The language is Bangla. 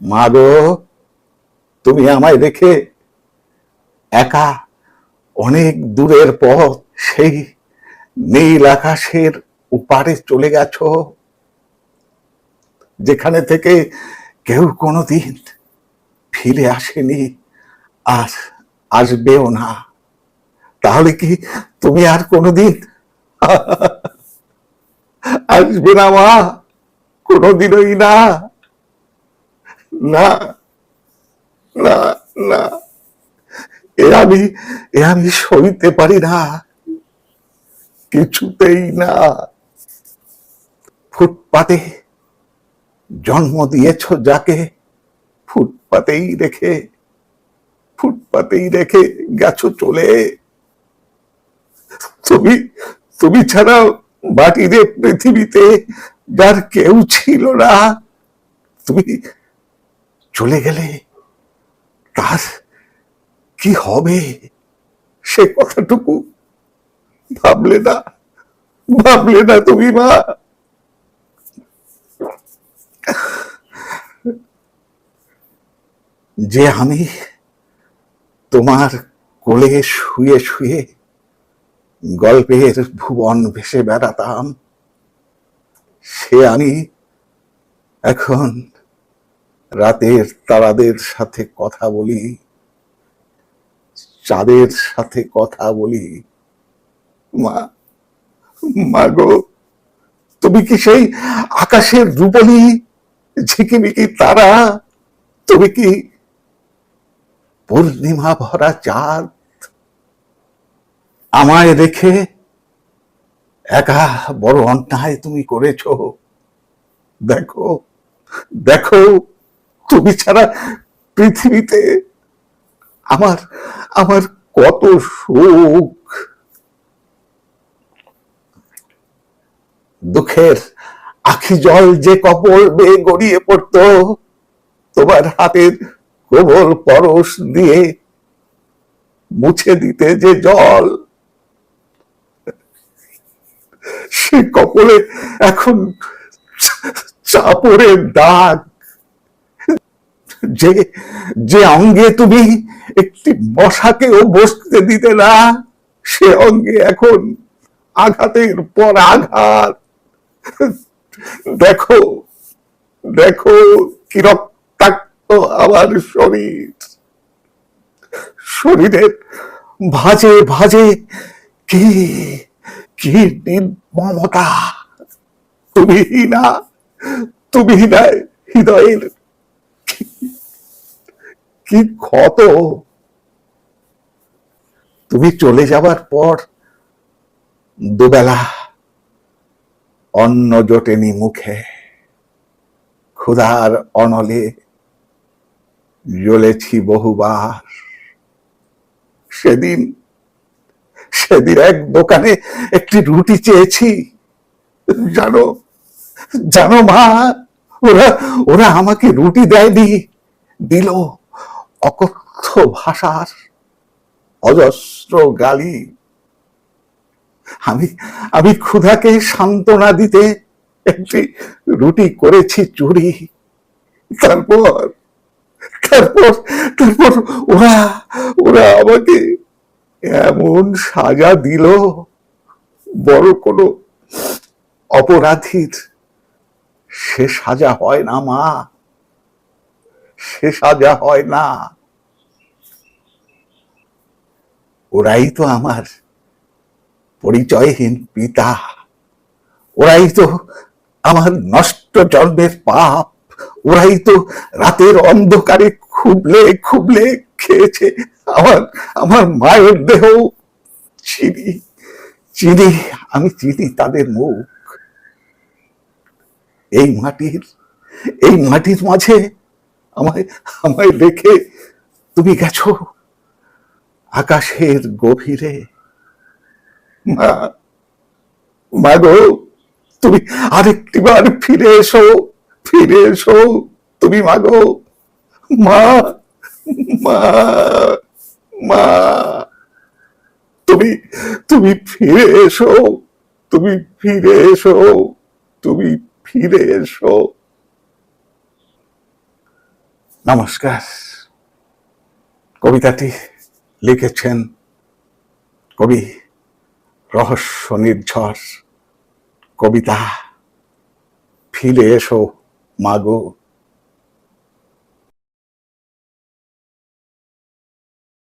মা গো, তুমি আমায় রেখে একা অনেক দূরের পথ, সেই নীল আকাশের উপারে চলে গেছো। যেখানে থেকে কেউ কোনোদিন ফিরে আসেনি আর আসবেও না। তাহলে কি তুমি আর কোনোদিন আসবে না মা? কোনোদিনই না। না না না। এ আমি এ আমি সইতে পারি না। কিছুতেই না। ফুটপাতে জন্ম দিয়েছ যাকে, ফুটপাতেই রেখে ফুটপাতেই রেখে গেছো চলে। তুমি তুমি ছাড়া বাটিরে পৃথিবীতে যার কেউ ছিল না। তুমি চলে গেলে তার কি হবে? সে কথাটুকু ভাবলে না ভাবলে না তুমি মা। যে আমি তোমার কোলে শুয়ে শুয়ে গল্পের ভুবন ভেসে বেড়াতাম, সে আমি এখন রাতের তারাদের সাথে কথা বলি, চাঁদের সাথে কথা বলি। মা মা গো, তুমি কি সেই আকাশের রূপলি ঝিকিমিকি তারা? তুমি কি পূর্ণিমা ভরা চাঁদ আমায় রেখে একা বড় অন্যায় তুমি করেছ? দেখো দেখো। তুমি ছাড়া পৃথিবীতে আমার আমার কত সুখ। দুঃখের আখি জল যে কপল বেয়ে গড়িয়ে পড়তো, তোমার হাতের প্রবল পরশ দিয়ে মুছে দিতে যে জল সে কপলে এখন চাপড়ের দাগ যে যে অঙ্গে তুমি একটি মশাকেও বসতে দিতে না, সে অঙ্গে এখন আঘাতের পর আঘাত। দেখো দেখো কি রক্তাক্ত আমার শরীর। শরীরের ভাজে ভাজে কি কি নির্মমতা? তুমি না তুমি না হৃদয়ের কি ক্ষত। তুমি চলে যাবার পর দুবেলা অন্ন জোটেনি মুখে। ক্ষুধার অনলে জ্বলেছি বহুবার। সেদিন সেদিন এক দোকানে একটি রুটি চেয়েছি। জানো জানো মা, ওরা ওরা আমাকে রুটি দেয়নি, দিল। অকথ্য ভাষার অজস্র গালি। আমি আমি ক্ষুধাকে সান্ত্বনা দিতে একটি রুটি করেছি চুরি। তারপর তারপর তারপর ওরা ওরা আমাকে এমন সাজা দিল, বড় কোনো অপরাধীর সে সাজা হয় না মা। সে সাজা হয় না। ওরাই তো আমার পরিচয়হীন পিতা। ওরাই তো আমার নষ্ট জন্মের পাপ। ওরাই তো রাতের অন্ধকারে খুবলে খুবলে খেয়েছে আমার আমার মায়ের দেহ। চিনি চিনি, আমি চিনি তাদের মুখ। এই মাটির এই মাটির মাঝে আমায় আমায় রেখে তুমি গেছো আকাশের গভীরে। মা মা গো, তুমি আরেকটিবার ফিরে এসো ফিরে এসো তুমি মা গো। মা মা মা, তুমি তুমি ফিরে এসো, তুমি ফিরে এসো, তুমি ফিরে এসো। নমস্কার। কবিতাটি লিখেছেন কবি রহস্য নির্ঝর কবিতা। ফিরে এসো মাগো